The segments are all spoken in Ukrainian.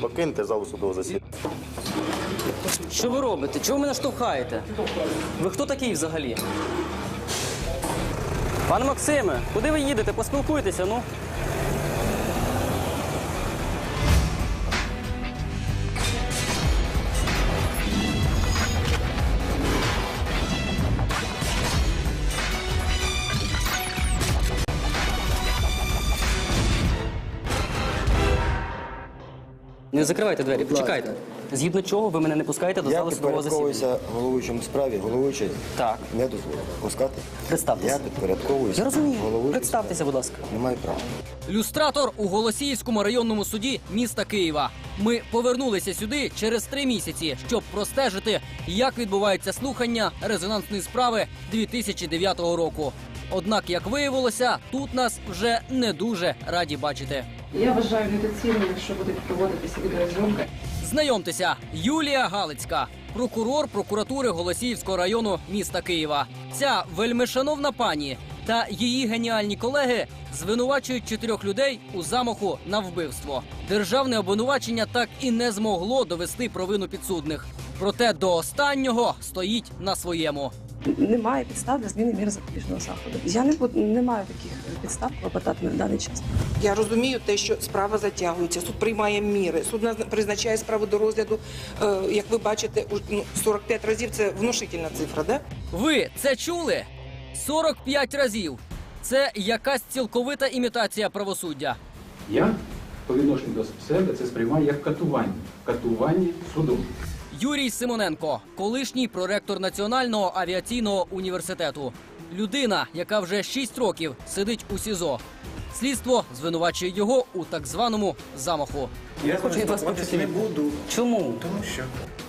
Покиньте залу судового засідання. Що ви робите? Чого ви мене штовхаєте? Ви хто такий взагалі? Пане Максиме, куди ви їдете? Поспілкуйтеся, ну. Не закривайте двері, почекайте. Згідно чого ви мене не пускаєте до Я зали судового засідання? підпорядковуюся головуючому справі, головуючий Так. не дозволить пускати. Представтеся. Я підпорядковуюся. Я розумію. головуючому Представтеся, будь ласка. справі. Не маю права. Люстратор у Голосіївському районному суді міста Києва. Ми повернулися сюди через три місяці, щоб простежити, як відбуваються слухання резонансної справи 2009 року. Однак, як виявилося, тут нас вже не дуже раді бачити. Я вважаю недоцільним, якщо буде проводитися відеозйомка. Знайомтеся, Юлія Галицька, прокурор прокуратури Голосіївського району міста Києва. Ця вельмишановна пані та її геніальні колеги звинувачують чотирьох людей у замаху на вбивство. Державне обвинувачення так і не змогло довести провину підсудних. Проте до останнього стоїть на своєму. Немає підстав для зміни міри запобіжного заходу. Я не буду не маю таких підстав клопотати на даний час. Я розумію те, що справа затягується, суд приймає міри, суд призначає справу до розгляду. Е, як ви бачите, ну, 45 разів це внушительна цифра, да? Ви це чули? 45 разів. Це якась цілковита імітація правосуддя. Я по відношенню до себе це сприймаю як катування. Катування судом. Юрій Симоненко, колишній проректор Національного авіаційного університету. Людина, яка вже 6 років сидить у СІЗО. Слідство звинувачує його у так званому замаху. Я хочу від вас почути. Не буду. Чому?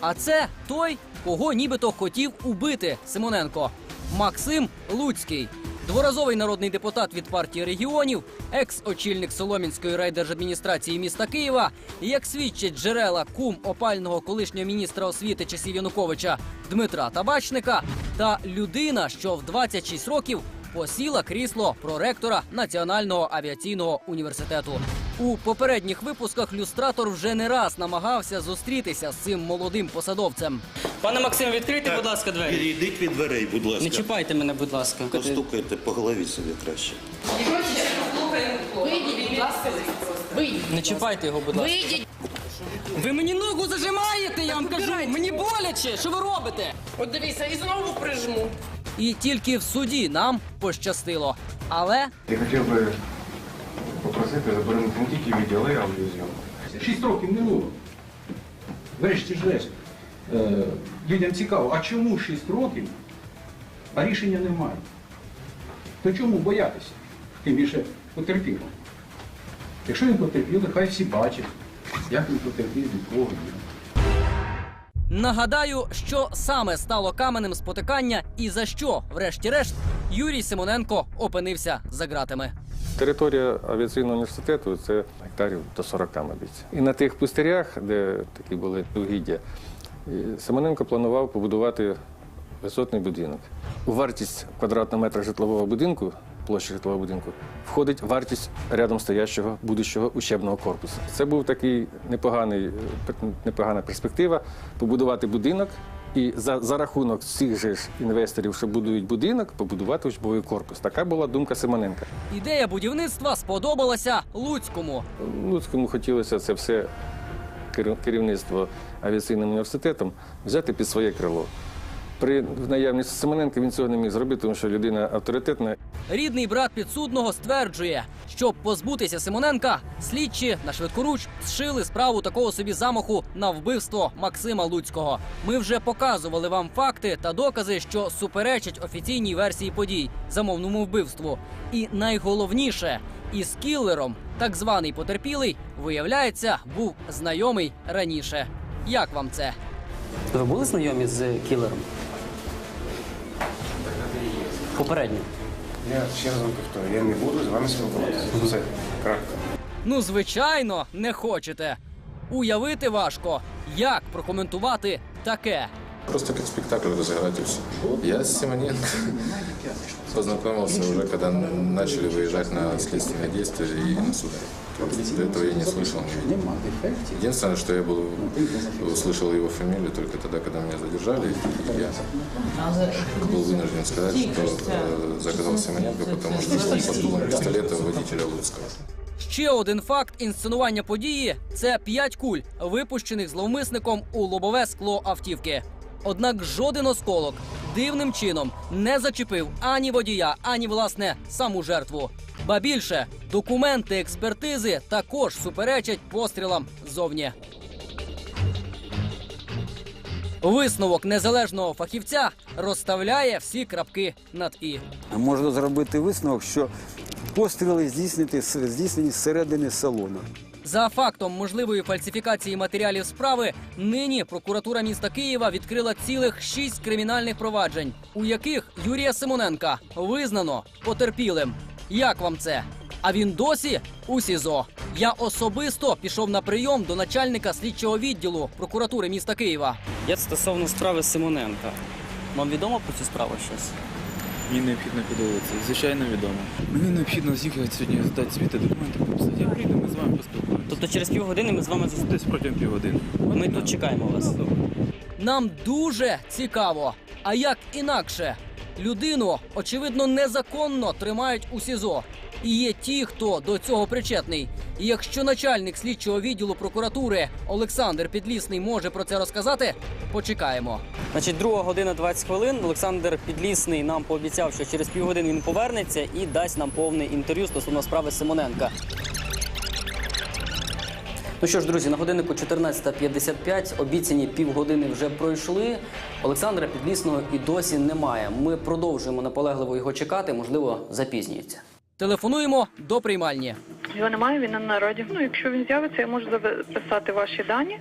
А це той, кого нібито хотів убити Симоненко. Максим Луцький. Дворазовий народний депутат від партії регіонів, екс-очільник Соломінської райдержадміністрації міста Києва, як свідчать джерела кум опального колишнього міністра освіти часів Януковича Дмитра Табачника, та людина, що в 26 років посіла крісло проректора Національного авіаційного університету. У попередніх випусках люстратор вже не раз намагався зустрітися з цим молодим посадовцем. Пане Максиме, відкрийте, будь ласка, двері. Підійдіть від дверей, будь ласка. Не чіпайте мене, будь ласка. Постукайте по голові собі краще. Не чіпайте його, будь ласка. Ви мені ногу зажимаєте, я вам кажу. Мені боляче. Що ви робите? От дивіться, і знову прижму. І тільки в суді нам пощастило. Але Я хотів би заборонити не тільки відео, але й аудіозйомку. Шість років минуло. Врешті ж решт. Е, людям цікаво, а чому 6 років, а рішення немає? То чому боятися? Тим більше потерпіло. Якщо він потерпів, хай всі бачать, як він потерпів від кого. нагадаю, що саме стало каменем спотикання і за що, врешті-решт, Юрій Симоненко опинився за ґратами. Територія авіаційного університету це гектарів до 40, мабуть. І на тих пустирях, де такі були угіддя, Семененко планував побудувати висотний будинок. У вартість квадратного метра житлового будинку, площі житлового будинку, входить вартість рядом стоящого будущого учебного корпусу. Це був такий непоганий, непогана перспектива побудувати будинок. І за, за рахунок цих же ж інвесторів, що будують будинок, побудувати учбовий корпус. Така була думка Семененка. Ідея будівництва сподобалася Луцькому. Луцькому хотілося це все керів- керівництво авіаційним університетом взяти під своє крило. При наявності Семененка він цього не міг зробити, тому що людина авторитетна. Рідний брат підсудного стверджує, щоб позбутися Симоненка, слідчі на швидкоруч зшили справу такого собі замаху на вбивство Максима Луцького. Ми вже показували вам факти та докази, що суперечать офіційній версії подій замовному вбивству. І найголовніше, із кілером так званий потерпілий, виявляється, був знайомий раніше. Як вам це? Ви були знайомі з кілером? Попередньо. Я ще раз вам повторюю, я не буду з вами спілкуватися. Все, крапка. Ну, звичайно, не хочете. Уявити важко, як прокоментувати таке. Просто как спектакль разыграть и все. Я с Симоненко познакомился уже, когда начали выезжать на следственные действия и на суд. До этого я не слышал. Единственное, что я был, услышал его фамилию только тогда, когда меня задержали. И я был вынужден сказать, что э, заказал Симоненко, потому что под дулом пистолета водителя Луцкого. Ще один факт інсценування події це п'ять куль, випущених зловмисником у лобове скло автівки. Однак жоден осколок дивним чином не зачепив ані водія, ані власне саму жертву. Ба більше документи експертизи також суперечать пострілам ззовні. Висновок незалежного фахівця розставляє всі крапки над і. Можна зробити висновок, що постріли здійснені зсередини салону. За фактом можливої фальсифікації матеріалів справи, нині прокуратура міста Києва відкрила цілих шість кримінальних проваджень, у яких Юрія Симоненка визнано потерпілим. Як вам це? А він досі у СІЗО. Я особисто пішов на прийом до начальника слідчого відділу прокуратури міста Києва. Я стосовно справи Симоненка. Вам відомо про цю справу щось? Мені необхідно піддивитися. Звичайно, відомо. Мені необхідно з'їхати сьогодні здати звіти документи. Я прийду, ми з вами поспілкуємося. Тобто через півгодини ми з вами зустрінемося. Десь протягом півгодини. Ми тут чекаємо вас. Нам дуже цікаво. А як інакше? Людину, очевидно, незаконно тримають у СІЗО. І є ті, хто до цього причетний. І якщо начальник слідчого відділу прокуратури Олександр Підлісний може про це розказати, почекаємо. Значить, друга година 20 хвилин. Олександр Підлісний нам пообіцяв, що через півгодини він повернеться і дасть нам повне інтерв'ю стосовно справи Симоненка. Ну що ж, друзі, на годиннику 14.55 обіцяні півгодини вже пройшли. Олександра Підлісного і досі немає. Ми продовжуємо наполегливо його чекати, можливо, запізнюється. Телефонуємо до приймальні. Його немає, він на народі. Ну, якщо він з'явиться, я можу записати ваші дані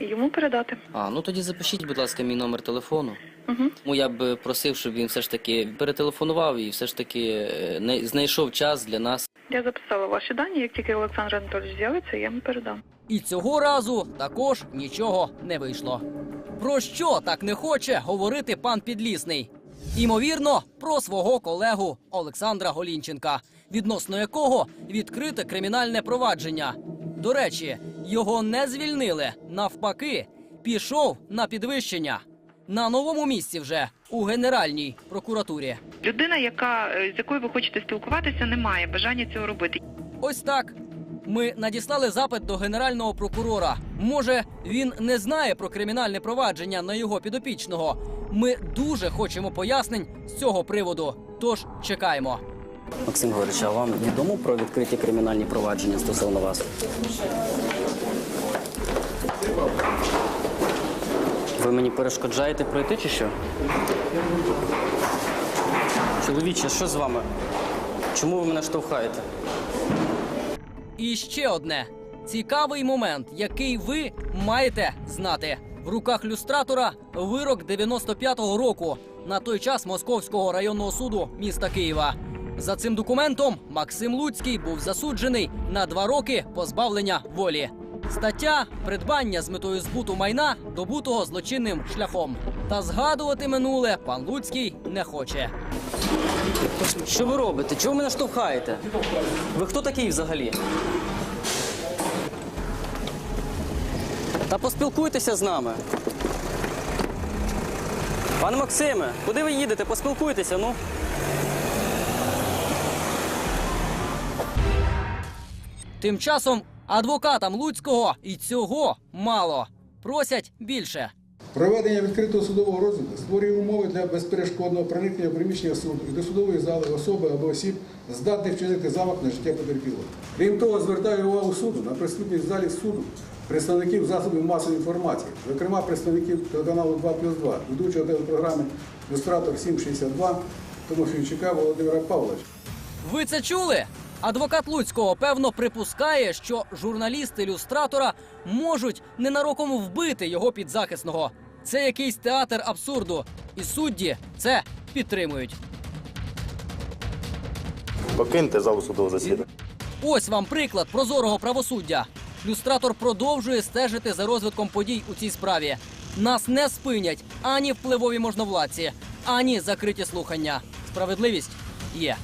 і йому передати. А, ну тоді запишіть, будь ласка, мій номер телефону. Угу. Тому я б просив, щоб він все ж таки перетелефонував і все ж таки е, не- знайшов час для нас. Я записала ваші дані. Як тільки Олександр Анатолійович з'явиться, я йому передам. І цього разу також нічого не вийшло. Про що так не хоче говорити пан Підлісний? Імовірно, про свого колегу Олександра Голінченка, відносно якого відкрите кримінальне провадження. До речі, його не звільнили. Навпаки, пішов на підвищення. На новому місці вже у Генеральній прокуратурі. Людина, яка з якою ви хочете спілкуватися, не має бажання цього робити. Ось так. Ми надіслали запит до генерального прокурора. Може, він не знає про кримінальне провадження на його підопічного. Ми дуже хочемо пояснень з цього приводу. Тож чекаємо. Максим Григорович, а вам відомо про відкриті кримінальні провадження стосовно вас? Ви мені перешкоджаєте пройти чи що? Чоловіче, що з вами? Чому ви мене штовхаєте? І ще одне цікавий момент, який ви маєте знати. В руках люстратора вирок 95-го року на той час Московського районного суду міста Києва. За цим документом Максим Луцький був засуджений на два роки позбавлення волі. Стаття придбання з метою збуту майна, добутого злочинним шляхом. Та згадувати минуле пан Луцький не хоче. Що ви робите? Чого ви мене штовхаєте? Ви хто такий взагалі? Та поспілкуйтеся з нами. Пане Максиме, куди ви їдете? Поспілкуйтеся, ну. Тим часом адвокатам Луцького і цього мало. Просять більше. Проведення відкритого судового розгляду створює умови для безперешкодного проникнення в приміщення суду і до судової зали особи або осіб, здатних вчинити замах на життя потерпілого. Крім того, звертаю увагу суду на присутність в залі суду представників засобів масової інформації, зокрема представників телеканалу 2 плюс 2, ведучого телепрограми «Люстратор 762» Тимофійчука Володимира Павловича. Ви це чули? Адвокат Луцького певно припускає, що журналісти люстратора можуть ненароком вбити його підзахисного. Це якийсь театр абсурду, і судді це підтримують. Покиньте залу судового засідання. Ось вам приклад прозорого правосуддя. Люстратор продовжує стежити за розвитком подій у цій справі. Нас не спинять ані впливові можновладці, ані закриті слухання. Справедливість є.